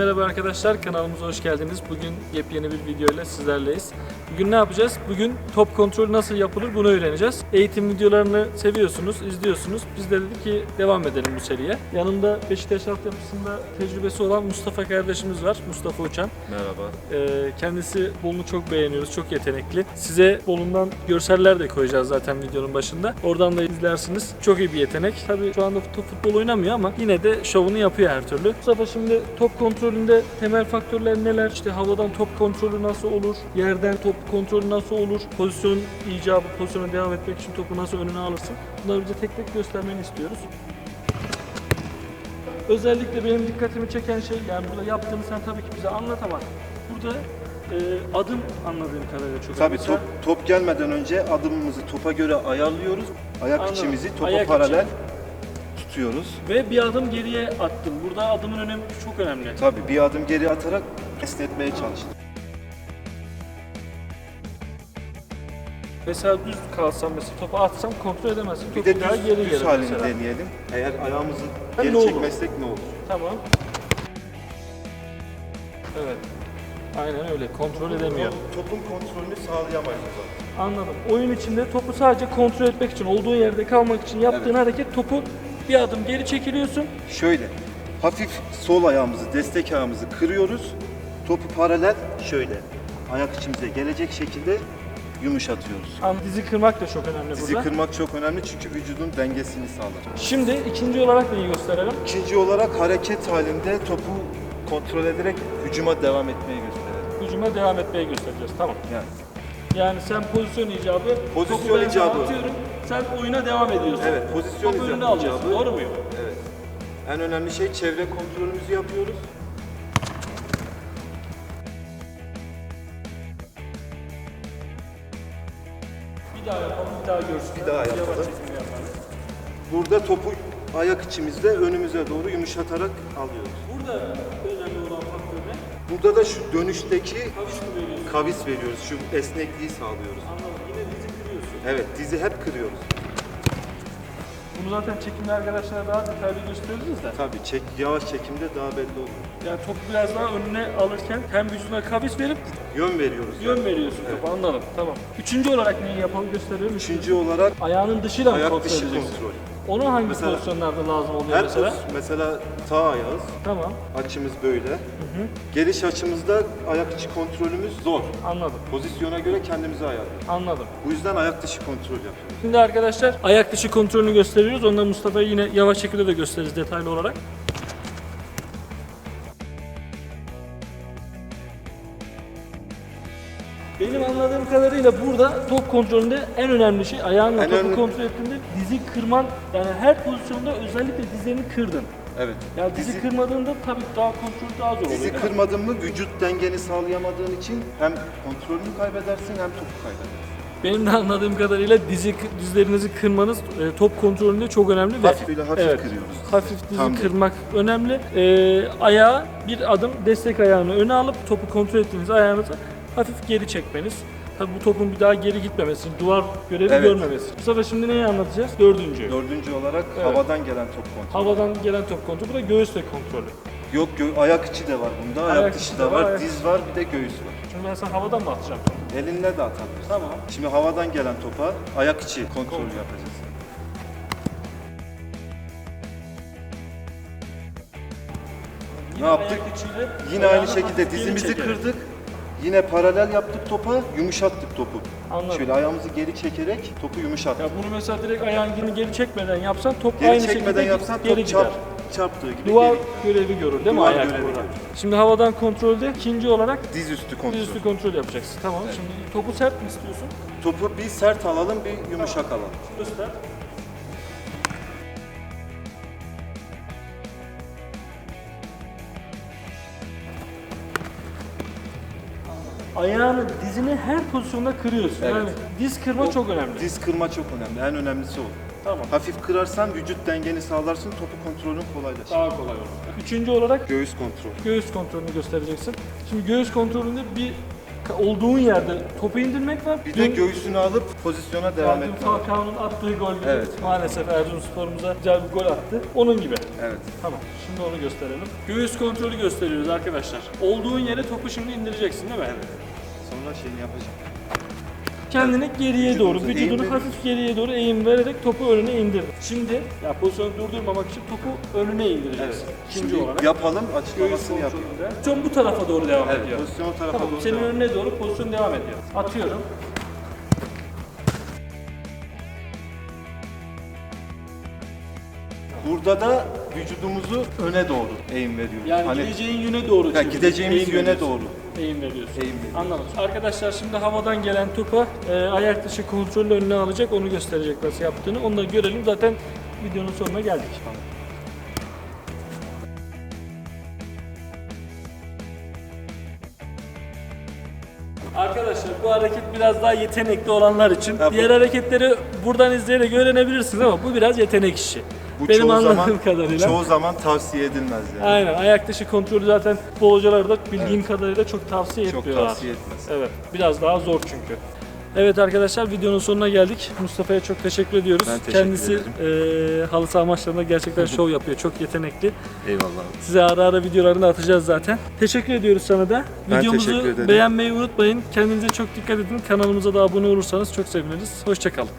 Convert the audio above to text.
merhaba arkadaşlar. Kanalımıza hoş geldiniz. Bugün yepyeni bir video ile sizlerleyiz. Bugün ne yapacağız? Bugün top kontrolü nasıl yapılır bunu öğreneceğiz. Eğitim videolarını seviyorsunuz, izliyorsunuz. Biz de dedik ki devam edelim bu seriye. Yanımda Beşiktaş altyapısında tecrübesi olan Mustafa kardeşimiz var. Mustafa Uçan. Merhaba. Ee, kendisi Bolu'nu çok beğeniyoruz, çok yetenekli. Size Bolu'ndan görseller de koyacağız zaten videonun başında. Oradan da izlersiniz. Çok iyi bir yetenek. Tabii şu anda futbol oynamıyor ama yine de şovunu yapıyor her türlü. Mustafa şimdi top kontrolünde temel faktörler neler? İşte havadan top kontrolü nasıl olur? Yerden top kontrolü nasıl olur? Pozisyon icabı, pozisyona devam etmek için topu nasıl önüne alırsın? Bunları bize tek tek göstermeni istiyoruz. Özellikle benim dikkatimi çeken şey yani burada yaptığını sen tabii ki bize anlat ama burada e, adım anladığım kadarıyla çok Tabii önemli. top top gelmeden önce adımımızı topa göre ayarlıyoruz. Ayak Anladım. içimizi topa Ayak paralel tutuyoruz. Ve bir adım geriye attım. Burada adımın önemi çok önemli. Tabii bir adım geri atarak esnetmeye çalıştık. Mesela düz kalsam mesela topu atsam kontrol edemezsin. Bir Top de daha düz, geri düz gelir halini mesela. deneyelim. Eğer ayağımızı Ha, geri ne olur? çekmezsek ne olur? Tamam. Evet. Aynen öyle. Kontrol edemiyor. Topun kontrolünü sağlayamayız o zaman. Anladım. Oyun içinde topu sadece kontrol etmek için, olduğu yerde kalmak için yaptığın hareket topu bir adım geri çekiliyorsun. Şöyle hafif sol ayağımızı, destek ayağımızı kırıyoruz. Topu paralel şöyle ayak içimize gelecek şekilde yumuşatıyoruz. Ama dizi kırmak da çok önemli Dizi burada. kırmak çok önemli çünkü vücudun dengesini sağlar. Şimdi ikinci olarak neyi gösterelim? İkinci olarak hareket halinde topu kontrol ederek hücuma devam etmeyi gösterelim. Hücuma devam etmeye göstereceğiz. Tamam. Yani Yani sen pozisyon icabı, Pozisyon topu ben icabı. atıyorum, sen oyuna devam ediyorsun. Evet, pozisyon Topu önüne icabı. alıyorsun. Doğru muyum? evet. En önemli şey çevre kontrolümüzü yapıyoruz. Bir daha yapalım, bir daha görsün. Bir daha Yavaş yapalım. Burada topu ayak içimizde önümüze doğru yumuşatarak alıyoruz. Burada önemli olan faktör ne? Burada da şu dönüşteki Kavis mi veriyorsun? kavis veriyoruz. Şu esnekliği sağlıyoruz. Anladım. Evet, dizi hep kırıyoruz. Bunu zaten çekimde arkadaşlara daha detaylı gösteririz de. Tabii çek, yavaş çekimde daha belli olur. Yani topu biraz daha önüne alırken hem vücuduna kavis verip Yön veriyoruz. yön veriyorsun Evet. topu. Anladım. Tamam. Üçüncü olarak neyi yapalım gösteriyorum. Üçüncü olarak Ayağının dışıyla mı ayak kontrol dışı edeceksin? kontrol. Onu hangi Mesela- pozisyonlarda lazım oluyor Her mesela? mesela? sağ ayağız, Tamam. açımız böyle. Geliş açımızda ayak içi kontrolümüz zor. Anladım. Pozisyona göre kendimizi ayarlıyoruz. Anladım. Bu yüzden ayak dışı kontrol yapıyoruz. Şimdi arkadaşlar ayak dışı kontrolünü gösteriyoruz. Ondan Mustafa'ya yine yavaş şekilde de gösteririz detaylı olarak. Benim anladığım kadarıyla burada top kontrolünde en önemli şey ayağınla En topu önemli- kontrol ettiğinde dizi kırman yani her pozisyonda özellikle dizlerini kırdın. Evet. Yani dizi, Dizi- kırmadığında tabii daha kontrol daha zor oluyor. Dizi değil mi? kırmadın mı vücut dengeni sağlayamadığın için hem kontrolünü kaybedersin hem topu kaybedersin. Benim de anladığım kadarıyla dizi dizlerinizi kırmanız e, top kontrolünde çok önemli ve Hafif böyle hafif kırıyoruz. Hafif dizi Tam değil. kırmak önemli. E, ayağı bir adım destek ayağını öne alıp topu kontrol ettiğiniz ayağınızı hafif geri çekmeniz. Tabii bu topun bir daha geri gitmemesi, duvar görevi Evet. görmemesi. Bu sefer şimdi neyi anlatacağız? Dördüncü. Dördüncü olarak Evet. havadan gelen top kontrolü. Havadan gelen top kontrolü. Bu da göğüs ve kontrolü. Yok gö- ayak içi de var bunda, ayak, Ayak dışı içi da de var, var, ayak- diz var bir de göğüs var. Şimdi ben sana havadan mı atacağım? Elinle de atabilirsin. Tamam. Şimdi havadan gelen topa ayak içi kontrolü yapacağız. Yine yaptık? ayak içiyle Yine ayağını aynı şekilde hafif geri dizimizi çekerek. kırdık. Yine paralel yaptık topa, yumuşattık topu. Anladım. Şöyle ayağımızı geri çekerek topu yumuşattık. Ya bunu mesela direkt ayağını geri çekmeden yapsan top Geri aynı çekmeden şekilde yapsan geri top gider. çarp, çarptığı gibi Duvar geri. görevi görür değil mi Duvar ayak görevi burada? görür. Şimdi havadan kontrolde ikinci olarak Diz üstü kontrol. dizüstü kontrol yapacaksın. Tamam. Şimdi topu sert mi istiyorsun? Topu bir sert alalım, bir yumuşak alalım. Göster. Ayağını, dizini her pozisyonda kırıyorsun. Evet. Yani diz kırma çok önemli. Diz kırma çok önemli. En önemlisi o. Tamam. Hafif kırarsan vücut dengeni sağlarsın, topu kontrolün kolaylaşır. Daha kolay olur. Üçüncü olarak Göğüs kontrol. göğüs kontrolünü göstereceksin. Şimdi göğüs kontrolünde bir olduğun yerde topu indirmek var. Bir de Dün- göğsünü alıp pozisyona devam etmek. Falcao'nun attığı gol gibi. Evet. Maalesef Erzurumspor'umuza güzel bir gol attı. Onun gibi. Evet. Tamam. Şimdi onu gösterelim. Göğüs kontrolü gösteriyoruz arkadaşlar. Olduğun yere topu şimdi indireceksin değil mi? Evet. Sonra şeyini yapacağım. Kendini geriye doğru, Vücudumuzu vücudunu eğim hafif geriye doğru eğim vererek topu önüne indir. Şimdi ya pozisyonu durdurmamak için topu önüne indireceksin. İkinci Şimdi olarak. yapalım, açıklamasını yapayım. Pozisyon bu tarafa doğru devam Evet, ediyor. pozisyon o tarafa Tamam, doğru senin devam. önüne doğru pozisyon devam ediyor. Atıyorum. Burada da vücudumuzu öne doğru eğim veriyoruz. Yani Hani- gideceğin yöne doğru. Çeviriyorsun, gideceğimiz eğim yöne veriyorsun. doğru. Eğim veriyorsun. Eğim veriyoruz. Anladım. Arkadaşlar şimdi havadan gelen topa e, ayak dışı kontrolü önüne alacak, onu gösterecek nasıl yaptığını. Onu da görelim. Zaten videonun sonuna geldik. Arkadaşlar bu hareket biraz daha yetenekli olanlar için. Bu- Diğer hareketleri buradan izleyerek öğrenebilirsiniz ama bu biraz yetenek işi. Bu Benim çoğu anladığım zaman, kadarıyla. Çoğu zaman tavsiye edilmez yani. Aynen ayak dışı kontrolü zaten futbol hocaları da bildiğim kadarıyla çok tavsiye Çok etmiyorlar. tavsiye etmez. Evet biraz daha zor çünkü. Evet arkadaşlar videonun sonuna geldik. Mustafa'ya çok teşekkür ediyoruz. Ben teşekkür Kendisi eee halı saha maçlarında gerçekten şov yapıyor. Çok yetenekli. Eyvallah. Size ara ara videolarını atacağız zaten. Teşekkür ediyoruz sana da. Ben Videomuzu teşekkür ederim. beğenmeyi unutmayın. Kendinize çok dikkat edin. Kanalımıza da abone olursanız çok seviniriz. Hoşçakalın.